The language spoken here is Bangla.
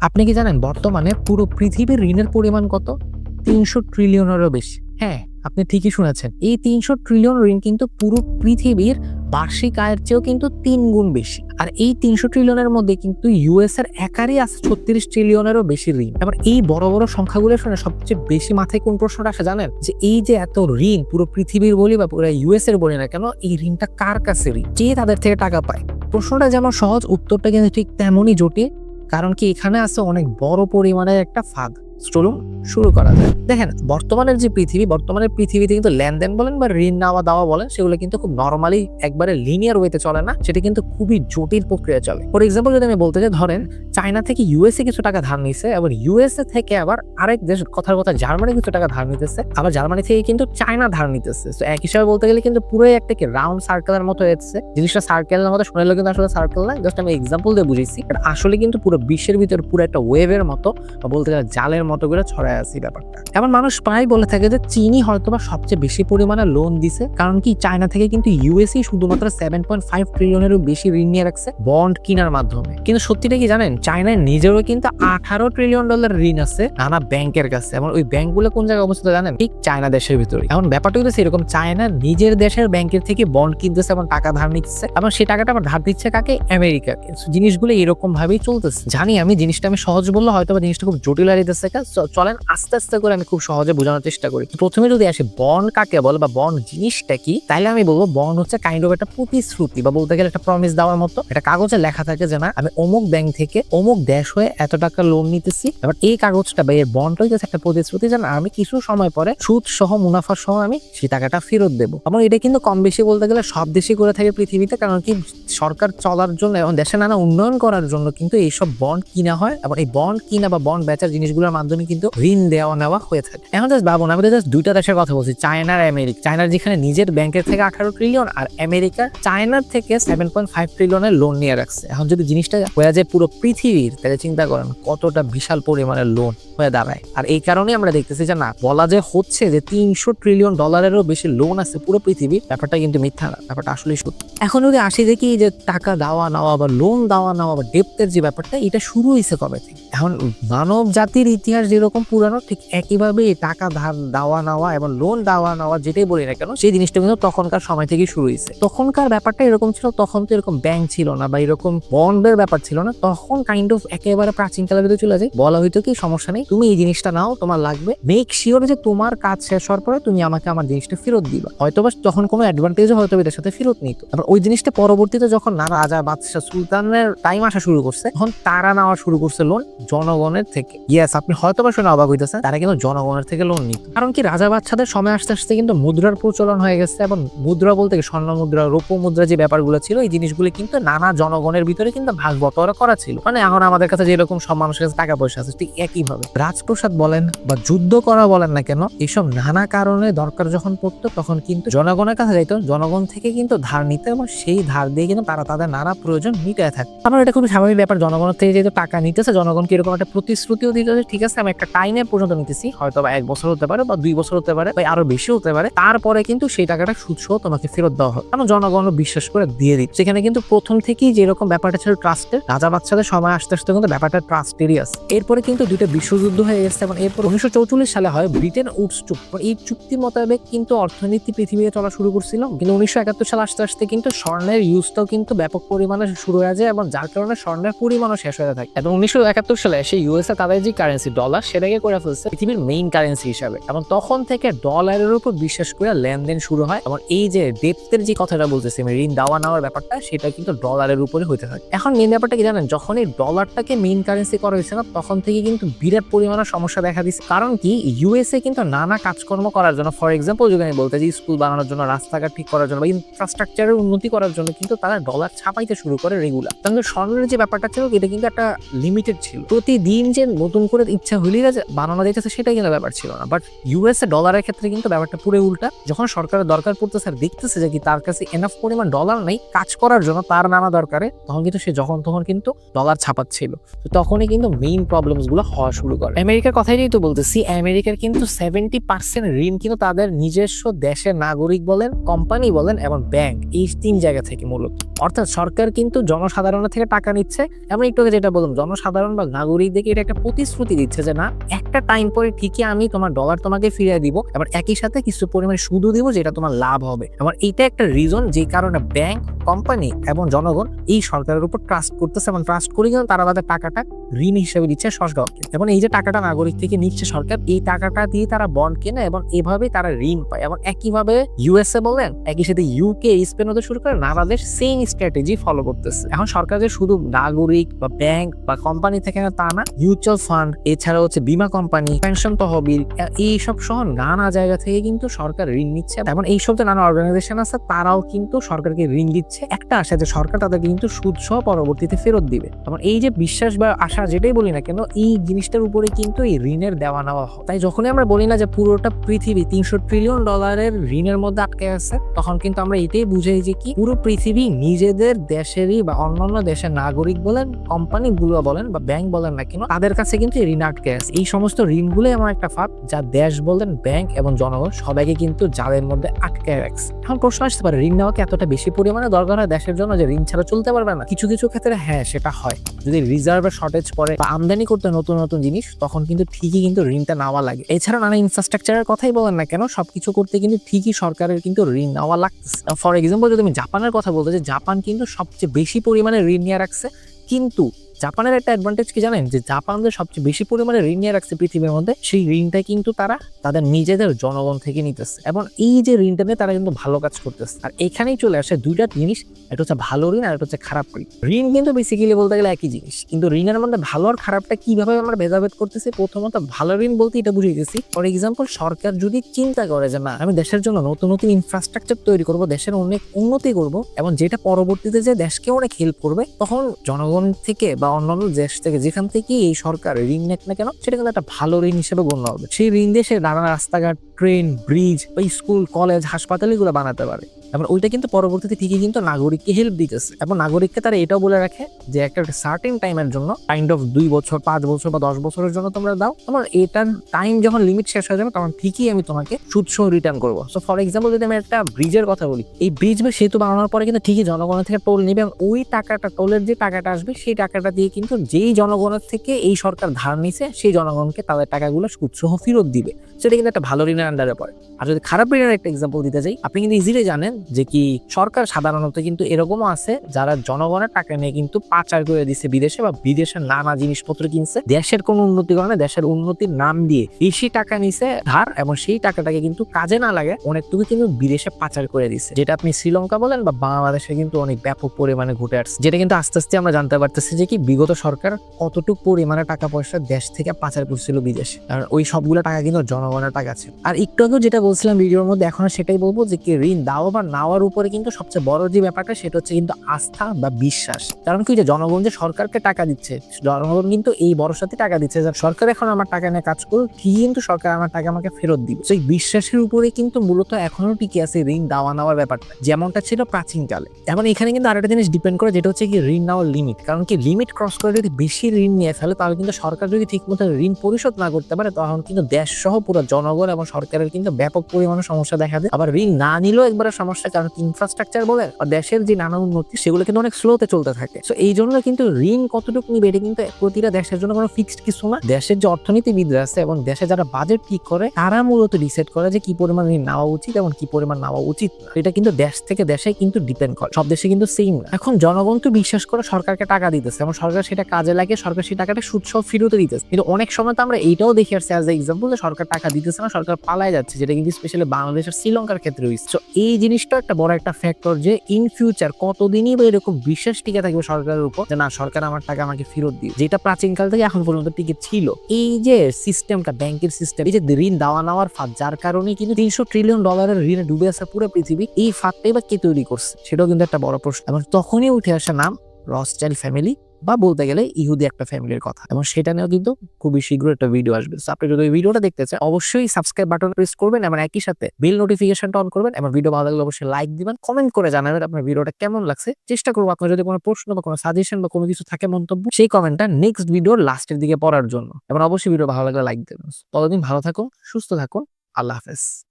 আপনি কি জানেন বর্তমানে পুরো পৃথিবীর ঋণের পরিমাণ কত? তিনশো ট্রিলিয়নেরও বেশি। হ্যাঁ আপনি ঠিকই শুনেছেন। এই তিনশো ট্রিলিয়ন ঋণ কিন্তু পুরো পৃথিবীর বার্ষিক আয়ের চেয়েও কিন্তু তিন গুণ বেশি। আর এই তিনশো ট্রিলিয়নের মধ্যে কিন্তু ইউএস এর একারই আছে ছত্রিশ ট্রিলিয়নেরও বেশি ঋণ। এবার এই বড় বড় সংখ্যাগুলো শুনে সবচেয়ে বেশি মাথায় কোন প্রশ্নটা আসে জানেন? যে এই যে এত ঋণ পুরো পৃথিবীর বলি বা পুরো ইউএস এর বলি না কেন, এই ঋণটা কার কাছে ঋণ? যে তাদের থেকে টাকা পায়? প্রশ্নটা যেমন সহজ, উত্তরটা কিন্তু ঠিক তেমনই জটিল। কারণ কি এখানে আছে অনেক বড় পরিমাণের একটা ফাঁদ চলুন শুরু করা যায়। দেখেন, বর্তমানের যে পৃথিবী, বর্তমানের পৃথিবীতে কিন্তু লেনদেন বলেন বা ঋণ নেওয়া দেওয়া বলেন, সেগুলো কিন্তু খুব নর্মালি একবারে লিনিয়ার ওয়েতে চলে না, সেটা কিন্তু খুবই জটিল প্রক্রিয়া চলে। ফর এক্সাম্পল যদি আমি বলতে চাই, ধরেন চায়না থেকে ইউএসএ কিছু টাকা ধার নিছে, আবার ইউএসএ থেকে আবার আরেক দেশ, কথার কথা জার্মানি কিছু টাকা ধার নিতেছে, আবার জার্মানি থেকে কিন্তু চায়না ধার নিতেছে। তো এক হিসাবে বলতে গেলে কিন্তু পুরোই একটা কি রাউন্ড সার্কেলের মতো হচ্ছে। জিনিসটা সার্কেলের মতো শুনেলে কিন্তু আসলে সার্কেল না জাস্ট আমি এক্সাম্পল দিয়ে বুঝেছি আসলে কিন্তু পুরো বিশ্বের ভিতরে পুরো একটা ওয়েভের মতো, বা বলতে গেলে জালের মতো করে ছড়ায় আছে ব্যাপারটা। এমন মানুষ প্রায় বলে থাকে যে চীনই হয়তো বা সবচেয়ে বেশি পরিমাণে লোন দিছে, কারণ কি চায়না থেকে কিন্তু ইউএসই শুধুমাত্র সেভেন পয়েন্ট ফাইভ ট্রিলিয়নেরও বেশি ঋণ নিয়ে রাখছে বন্ড কেনার মাধ্যমে। কিন্তু সত্যিটা কি জানেন? চায়নায় নিজেরও কিন্তু আঠারো ট্রিলিয়ন ডলার ঋণ আছে নানা ব্যাংকের কাছে। এবং ওই ব্যাংকগুলো কোন জায়গায় অবস্থিত জানেন? ঠিক চায়না দেশের ভিতরে এখন ব্যাপারটা হচ্ছে এরকম চায়না নিজের দেশের ব্যাংকের থেকে বন্ড কিনতেছে এবং টাকা ধার নিচ্ছে এবং সে টাকাটা আবার ধার দিচ্ছে কাকে? আমেরিকাকে। জিনিসগুলো এরকম ভাবেই চলতেছে। জানি আমি জিনিসটা আমি সহজ বললে হয়তো বা জিনিসটা খুব জটিল আর দিতেছে চলেন আস্তে আস্তে করে আমি খুব সহজে বোঝানোর চেষ্টা করি। প্রথমে যদি আসে বন্ড কাকে বলে বা বন্ড জিনিসটা কি, তাইলে আমি বলব বন্ড হচ্ছে কাইন্ড অফ একটা প্রতিশ্রুতি বা বলতে গেলে একটা প্রমিস দেওয়ার মতো। একটা কাগজে লেখা থাকে যে না, আমি অমুক ব্যাংক থেকে অমুক দেশ হয়ে এত টাকা লোন নিতেছি, এবার এই কাগজটা বা এর বন্ড হইতেছে একটা প্রতিশ্রুতি যে না, আমি কিছু সময় পরে সুদ সহ, মুনাফা সহ আমি সেই টাকাটা ফেরত দেবো। এবং এটা কিন্তু কম বেশি বলতে গেলে সব দেশই করে থাকে পৃথিবীতে, কারণ কি সরকার চলার জন্য এবং দেশে নানা উন্নয়ন করার জন্য কিন্তু এইসব বন্ড কিনা হয় এবং এই বন্ড কিনা বা বন্ড বেচার জিনিসগুলোর মাধ্যমে কিন্তু ঋণ দেওয়া নেওয়া হয়ে থাকে। এখন জাস্ট ভাবুন, আমি জাস্ট দুইটা দেশের কথা বলছি চায়না আর আমেরিকা চায়নার যেখানে নিজের ব্যাংকের থেকে আঠারো ট্রিলিয়ন আর আমেরিকা চায়নার থেকে সেভেন পয়েন্ট ফাইভ ট্রিলিয়নের লোন নিয়ে রাখছে। এখন যদি জিনিসটা হয়ে যায় পুরো পৃথিবীর, তাহলে চিন্তা করেন কতটা বিশাল পরিমাণের লোন হয়ে দাঁড়ায়। আর এই কারণে আমরা দেখতেছি যে না, বলা যে হচ্ছে যে তিনশো ট্রিলিয়ন ডলারেরও বেশি লোন আছে পুরো পৃথিবীর, ব্যাপারটা কিন্তু মিথ্যা না, ব্যাপারটা আসলেই সত্যি। এখন যদি আসি দেখি যে টাকা দেওয়া নেওয়া বা লোন দেওয়া নেওয়া বা ডেপ্তের যে ব্যাপারটা, এটা শুরু হয়েছে কবে থেকে? এখন মানব জাতির ইতিহাস যেরকম পুরানো, ঠিক একইভাবে টাকা ধার দেওয়া নেওয়া এবং লোন দেওয়া নেওয়া যেটাই বলি না কেন, সেই জিনিসটা কিন্তু তখনকার সময় থেকে শুরু হয়েছে। তখনকার ব্যাপারটা এরকম ছিল, তখন তো এরকম ব্যাংক ছিল না বা এরকম বন্ডের ব্যাপার ছিল না। তখন কাইন্ড অফ একেবারে প্রাচীন কালের ভিতরে চলে যায় বলা হইতো কি, সমস্যা নেই, তুমি এই জিনিসটা নাও, তোমার লাগবে। মেক শিওর যে তোমার কাজ শেষ হওয়ার পরে তুমি আমাকে আমার জিনিসটা ফেরত দিবা। হয়তো বা তখন কোনো অ্যাডভান্টেজও হয়তো বা এদের সাথে ফেরত নিত। আবার ওই জিনিসটা পরবর্তীতে যখন না, রাজা বাদশাহ সুলতানের টাইম আসা শুরু করছে, তখন তারা নেওয়া শুরু করছে লোন জনগণের থেকে। ইয়েস আপনি হয়তো বা শুনে অবাক হইতেছেন তারা কিন্তু জনগণের থেকে লোন নিত কারণ কি, রাজা বাচ্চাদের সময় আসতে আসতে কিন্তু মুদ্রার প্রচলন হয়ে গেছে এবং মুদ্রা বলতে স্বর্ণ মুদ্রা, রৌপ্য মুদ্রা যে ব্যাপারগুলো ছিল, এই জিনিসগুলো কিন্তু নানা জনগণের ভিতরে কিন্তু ভাগ বটোয়ারা করা ছিল। মানে এখন আমাদের কাছে যেরকম সব মানুষের কাছে টাকা পয়সা আছে, ঠিক একইভাবে। রাজপ্রসাদ বলেন বা যুদ্ধ করা বলেন না কেন এইসব নানা কারণে দরকার যখন পড়তো, তখন কিন্তু জনগণের কাছে যাইতো, জনগণ থেকে কিন্তু ধার নিতে এবং সেই ধার দিয়ে কিন্তু তারা তাদের নানা প্রয়োজন মিটায় থাকে আমার এটা খুবই স্বাভাবিক ব্যাপার, জনগণের থেকে যেহেতু টাকা নিতেছে, জনগণ কীরকম একটা প্রতিশ্রুতিও দিতেছে, ঠিক আছে আমি একটা টাইমের পর্যন্ত নিতেছি। হয়তো বা এক বছর হতে পারে বা দুই বছর হতে পারে বা আরও বেশি হতে পারে। তারপরে কিন্তু সেই টাকাটা সুদ সহ তোমাকে ফেরত দেওয়া হবে। কারণ জনগণ বিশ্বাস করে দিয়ে দিচ্ছে। সেখানে কিন্তু প্রথম থেকেই যেরকম ব্যাপারটা ছিল ট্রাস্টের, রাজা বাচ্চাদের সময় আসতে আসতে কিন্তু ব্যাপারটা ট্রাস্টেরই আছে। এরপরে কিন্তু দুইটা বিশ্বযুদ্ধ হয়ে গেছে এবং এরপর উনিশশো চৌচল্লিশ সালে হয় ব্রিটেন উডস চুক্তি। এই চুক্তি মোতাবেক কিন্তু অর্থনীতি পৃথিবীতে চলা শুরু করছিল। কিন্তু উনিশশো একাত্তর সালে আসতে আসতে কিন্তু স্বর্ণের ইউজটাও কিন্তু ব্যাপক পরিমাণে শুরু হয়ে যায় এবং যার কারণে স্বর্ণের পরিমাণও শেষ হয়ে থাকে। এবং উনিশশো একাত্তর সালে এসে ইউএসএ তাদের যে কারেন্সি ডলার সেটাকে করে ফেলছে পৃথিবীর মেইন কারেন্সি হিসাবে। এবং তখন থেকে ডলারের উপর বিশ্বাস করে লেনদেন শুরু হয় এবং এই যে ডেপ্থের যে কথাটা বলতেছি, আমি ঋণ দেওয়া নেওয়ার ব্যাপারটা, সেটা কিন্তু ডলারের উপরে হতে থাকে এখন মেন ব্যাপারটা কি জানেন? যখন এই ডলারটাকে মেইন কারেন্সি করা হয়েছে না, তখন থেকে কিন্তু বিরাট পরিমাণে সমস্যা দেখা দিচ্ছে। কারণ কি? ইউএসএ কিন্তু নানা কাজকর্ম করার জন্য ফর এক্সাম্পল যদি আমি বলতে চাই স্কুল বানানোর জন্য, রাস্তাঘাট ঠিক করার জন্য বা ইনফ্রাস্ট্রাকচারের উন্নতি করার জন্য কিন্তু তারা ডলার ছাপাইতে শুরু করে রেগুলার কিন্তু স্বর্ণের যে ব্যাপারটা ছিল, এটা কিন্তু একটা লিমিটেড ছিল। প্রতিদিন যে নতুন করে ইচ্ছা হইলেই যে বানানো যাইতেছে সেটাই কিন্তু ব্যাপার ছিল না। বাট ইউএসএ ডলারের ক্ষেত্রে কিন্তু ব্যাপারটা পুরো উল্টা। যখন সরকারের দরকার পড়তেছে আর দেখতেছে যে কি তার কাছে এনাফ পরিমাণ ডলার নেই, কাজ করার জন্য তার নানা দরকারে, তখন কিন্তু সে যখন তখন কিন্তু ডলার ছাপাচ্ছিল। তো তখনই কিন্তু মেইন প্রবলেমসগুলো হওয়া শুরু করে। আমেরিকার কথাই যেহেতু বলতেছি, আমেরিকার কিন্তু সেভেন্টি পার্সেন্ট ঋণ কিন্তু তাদের নিজস্ব দেশের নাগরিক বলেন কোম্পানি বলেন এবং ব্যাংক এই তিন জায়গা থেকে মূলত। অর্থাৎ সরকার কিন্তু জনসাধারণের থেকে টাকা নিচ্ছে। এমন একটু যেটা বললাম, জনসাধারণ বা নাগরিকদেরকে এটা একটা প্রতিশ্রুতি দিচ্ছে যে, না, একটা টাইম পরে ঠিকই আমি তোমার ডলার তোমাকে ফিরিয়ে দিব। এবার একই সাথে কিছু পরিমাণে সুদও দিব যেটা তোমার লাভ হবে। এবার এইটা একটা রিজন যে কারণে ব্যাংক কোম্পানি এবং জনগণ এই সরকারের উপর ট্রাস্ট করতেছে এবং ট্রাস্ট করে কিন্তু তারা তাদের টাকাটা ঋণ হিসেবে দিচ্ছে সরকারকে এবং এই যে টাকাটা নাগরিক থেকে নিচ্ছে সরকার, এই টাকাটা দিয়ে তারা বন্ড কেনে এবং এভাবেই তারা ঋণ পায় এবং একইভাবে ইউএসএ বলেন, একই সাথে ইউকে স্পেন হতে শুরু করে নানা দেশ সেম স্ট্র্যাটেজি ফলো করতেছে। এখন সরকার যে শুধু নাগরিক বা ব্যাংক বা কোম্পানি থেকে না, তা না মিউচুয়াল ফান্ড এছাড়া হচ্ছে বীমা কোম্পানি পেনশন তহবিল এইসব সহ নানা জায়গা থেকে কিন্তু সরকার ঋণ নিচ্ছে এবং এইসব যে নানা অর্গানাইজেশন আছে, তারাও কিন্তু সরকারকে ঋণ দিচ্ছে। একটা আশা যে সরকার তাদেরকে কিন্তু সুদ সহ পরবর্তীতে ফেরত দিবে। এবং এই যে বিশ্বাস বা আশা যেটাই বলি না কেন, এই জিনিসটার উপরে কিন্তু এই ঋণের দেওয়া নেওয়া হয়। তাই যখনই আমরা বলি না যে পুরোটা পৃথিবী তিনশো ট্রিলিয়ন ডলারের ঋণের মধ্যে আটকে আছে, তখন কিন্তু আমরা এটাই বুঝাই যে কি, পুরো পৃথিবী নিজেদের দেশেরই বা অন্যান্য দেশের নাগরিক বলেন কোম্পানি গুলো বলেন বা ব্যাংক বলেন না কেন, তাদের কাছে কিন্তু ঋণ আটকে আছে। এই সমস্ত ঋণগুলো এমন একটা ফাঁদ যা দেশ বলেন ব্যাংক এবং জনগণ সবাইকে কিন্তু যাদের মধ্যে আটকে রাখছে। এখন প্রশ্ন আসতে পারে, ঋণ নেওয়া এতটা বেশি পরিমাণে দরকার হয় দেশের জন্য যে ঋণ ছাড়া চলতে পারবে না? কিছু কিছু ক্ষেত্রে হ্যাঁ সেটা হয়। যদি রিজার্ভের শর্টেজ পড়ে বা আমদানি করতে নতুন নতুন জিনিস, তখন কিন্তু ঠিকই কিন্তু ঋণটা নেওয়া লাগে। এছাড়া নানা ইনফ্রাস্ট্রাকচারের কথাই বলেন না কেন, সবকিছু করতে কিন্তু ঠিকই সরকারের কিন্তু ঋণ নেওয়া লাগতেছে। ফর এক্সাম্পল যদি আমি জাপানের কথা বলতে যে জাপান কিন্তু সবচেয়ে বেশি পরিমাণে ঋণ নিয়ে রাখছে, কিন্তু জাপানের একটা অ্যাডভান্টেজ কি জানেন? যে জাপান যে সবচেয়ে বেশি পরিমাণে ঋণ নিয়ে রাখছে পৃথিবীর মধ্যে, সেই ঋণটা কিন্তু তারা তাদের নিজেদের জনগণ থেকে নিতেছে। এবং এই যে ঋণটা নিয়ে তারা কিন্তু ভালো কাজ করতেছে। আর এখানেই চলে আসে দুইটা জিনিস, একটা হচ্ছে ভালো ঋণ আর একটা হচ্ছে খারাপ ঋণ। ঋণ কিন্তু বেসিক্যালি বলতে গেলে একই জিনিস। কিন্তু ঋণের মধ্যে ভালো আর খারাপটা কীভাবে আমরা ভেদাভেদ করতেছি? প্রথমত ভালো ঋণ বলতে এটা বুঝে গেছি ফর এক্সাম্পল সরকার যদি চিন্তা করে যে, না, আমি দেশের জন্য নতুন নতুন ইনফ্রাস্ট্রাকচার তৈরি করব, দেশের অনেক উন্নতি করব এবং যেটা পরবর্তীতে যে দেশকে অনেক হেল্প করবে, তখন জনগণ থেকে বা অন্যান্য দেশ থেকে যেখান থেকে এই সরকার ঋণ নেক না কেন, সেটা কিন্তু একটা ভালো ঋণ হিসেবে গণ্য হবে। সেই ঋণ দিয়ে সে নানা রাস্তাঘাট ট্রেন ব্রিজ বা স্কুল কলেজ হাসপাতাল এগুলো বানাতে পারে। এবং ওইটা কিন্তু পরবর্তীতে ঠিকই কিন্তু নাগরিককে হেল্প দিতেছে। এবং নাগরিককে তারা এটাও বলে রাখে যে একটা সার্টেন টাইমের জন্য কাইন্ড অফ দুই বছর, পাঁচ বছর বা দশ বছরের জন্য তোমরা দাও। তোমার এটার টাইম যখন লিমিট শেষ হয়ে যাবে, তখন ঠিকই আমি তোমাকে সুদসহ রিটার্ন করব। সো ফর এক্সাম্পল যদি আমি একটা ব্রিজের কথা বলি, এই ব্রিজ বা সেতু বানানোর পরে কিন্তু ঠিকই জনগণের থেকে টোল নেবে এবং ওই টাকাটা টোলের যে টাকাটা আসবে, সেই টাকাটা দিয়ে কিন্তু যেই জনগণের থেকে এই সরকার ধার নিছে, সেই জনগণকে তাদের টাকাগুলো সুদসহ ফেরত দিবে। সেটা কিন্তু একটা ভালো ঋণের আন্ডারে পড়ে। আর যদি খারাপ ঋণের একটা এক্সাম্পল দিতে চাই আপনি কিন্তু ইজিলি জানেন যে কি সরকার সাধারণত কিন্তু এরকমও আছে, যারা জনগণের টাকা নিয়ে কিন্তু পাচার করে দিচ্ছে বিদেশে বা বিদেশের নানা জিনিসপত্র কিনছে, দেশের কোনো উন্নতি করে দেশের উন্নতির নাম দিয়ে বেশি টাকা নিছে ধার এবং সেই টাকাটাকে কিন্তু কাজে না লাগে, অনেকটুকু কিন্তু বিদেশে পাচার করে দিচ্ছে যেটা আপনি শ্রীলঙ্কা বলেন বা বাংলাদেশে কিন্তু অনেক ব্যাপক পরিমাণে ঘটে আসছে, যেটা কিন্তু আস্তে আস্তে আমরা জানতে পারতেছি যে কি বিগত সরকার কতটুকু পরিমাণে টাকা পয়সা দেশ থেকে পাচার করছিল বিদেশে, কারণ ওই সবগুলো টাকা কিন্তু জনগণের টাকা ছিল। আর একটু আগেও যেটা বলছিলাম ভিডিওর মধ্যে, এখন সেটাই বলব যে কি ঋণ দেওয়া বা নেওয়ার উপরে কিন্তু সবচেয়ে বড় যে ব্যাপারটা সেটা হচ্ছে কিন্তু আস্থা বা বিশ্বাস। কারণ কি যে জনগণ যে সরকারকে টাকা দিচ্ছে, জনগণ কিন্তু এই ভরসাতে টাকা দিচ্ছে যে সরকার এখন আমার টাকা নিয়ে কাজ করুক ঠিকই কিন্তু সরকার আমার টাকা আমাকে ফেরত দিবে। সেই বিশ্বাসের উপরে কিন্তু মূলত এখনও টিকে আছে ঋণ দেওয়া নেওয়ার ব্যাপারটা, যেমনটা ছিল প্রাচীনকালে। এখন এখানে কিন্তু আরেকটা জিনিস ডিপেন্ড করে, যেটা হচ্ছে কি ঋণ নেওয়ার লিমিট কারণ কি লিমিট ক্রস করে যদি বেশি ঋণ নিয়ে ফেলে, তাহলে কিন্তু সরকার যদি ঠিকমতো ঋণ পরিশোধ না করতে পারে, তখন কিন্তু দেশ সহ পুরো জনগণ এবং সরকারের কিন্তু ব্যাপক পরিমাণে সমস্যা দেখা দেয়। আবার ঋণ না নিলেও একবারে সমস্যা কারণ ইনফ্রাস্ট্রাকচার বলে আর দেশের যে নানা উন্নতি, সেগুলো কিন্তু অনেক স্লোতে চলতে থাকে। তো এই জন্য কিন্তু ঋণ কতটুকু নিবে, এটা কিন্তু প্রতিটা দেশের জন্য কোনো ফিক্সড কিছু না। দেশের যে অর্থনীতিবিদরা আছে এবং দেশে যারা বাজেট ঠিক করে, তারা মূলত ডিসাইড করে যে কি পরিমাণ ঋণ নেওয়া উচিত এবং কি পরিমাণ নেওয়া উচিত। এটা কিন্তু দেশ থেকে দেশে কিন্তু ডিপেন্ড করে। সব দেশে কিন্তু সেম না। এখন জনগণ তো বিশ্বাস করে সরকারকে টাকা দিতেছে এবং সরকার সেটা কাজে লাগে সরকার সেই টাকাটা সুদ সহ ফেরত দিতেছে। কিন্তু অনেক সময় তো আমরা এইটাও দেখি আসছি অ্যাজ এক্সাম্পল যে সরকার টাকা দিতেছে না, সরকার পালায় যাচ্ছে, যেটা কিন্তু স্পেশালি বাংলাদেশের শ্রীলঙ্কার ক্ষেত্রে হয়েছে এই জিনিসটা একটা বড় একটা ফ্যাক্টর যে ইন ফিউচার কতদিনই বা এরকম বিশ্বাস টিকে থাকবে সরকারের উপর যে না, সরকার আমার টাকা আমাকে ফেরত দিবে। যেটা প্রাচীনকাল থেকে এখন পর্যন্ত টিকে ছিল। এই যে সিস্টেমটা ব্যাংকের সিস্টেম এই যে ঋণ দেওয়া নেওয়ার ফাঁদ, যার কারণে কিন্তু তিনশো ট্রিলিয়ন ডলারের ঋণে ডুবে আছে পুরো পৃথিবী, এই ফাঁদটাই বা কে তৈরি করছে? সেটাও কিন্তু একটা বড় প্রশ্ন। এবং তখনই উঠে আসে নাম রসচাইল ফ্যামিলি বা বলতে গেলে ইহুদি একটা ফ্যামিলির কথা। এবং সেটা নিয়েও কিন্তু খুবই শীঘ্র একটা ভিডিও আসবে। আপনি যদি ভিডিওটা দেখতে চান, অবশ্যই সাবস্ক্রাইব বাটন প্রেস করবেন এবং একই সাথে বেল নোটিফিকেশনটা অন করবেন এবং ভিডিও ভালো লাগলে অবশ্যই লাইক দিবেন কমেন্ট করে জানাবেন আপনার ভিডিওটা কেমন লাগছে। চেষ্টা করব আপনার যদি কোনো প্রশ্ন বা কোনো সাজেশন বা কোনো কিছু থাকে মন্তব্য, সেই কমেন্টটা নেক্সট ভিডিওর লাস্টের দিকে পড়ার জন্য। এবং অবশ্যই ভিডিও ভালো লাগলে লাইক দেবেন। ততদিন ভালো থাকুন, সুস্থ থাকুন, আল্লাহ হাফেজ।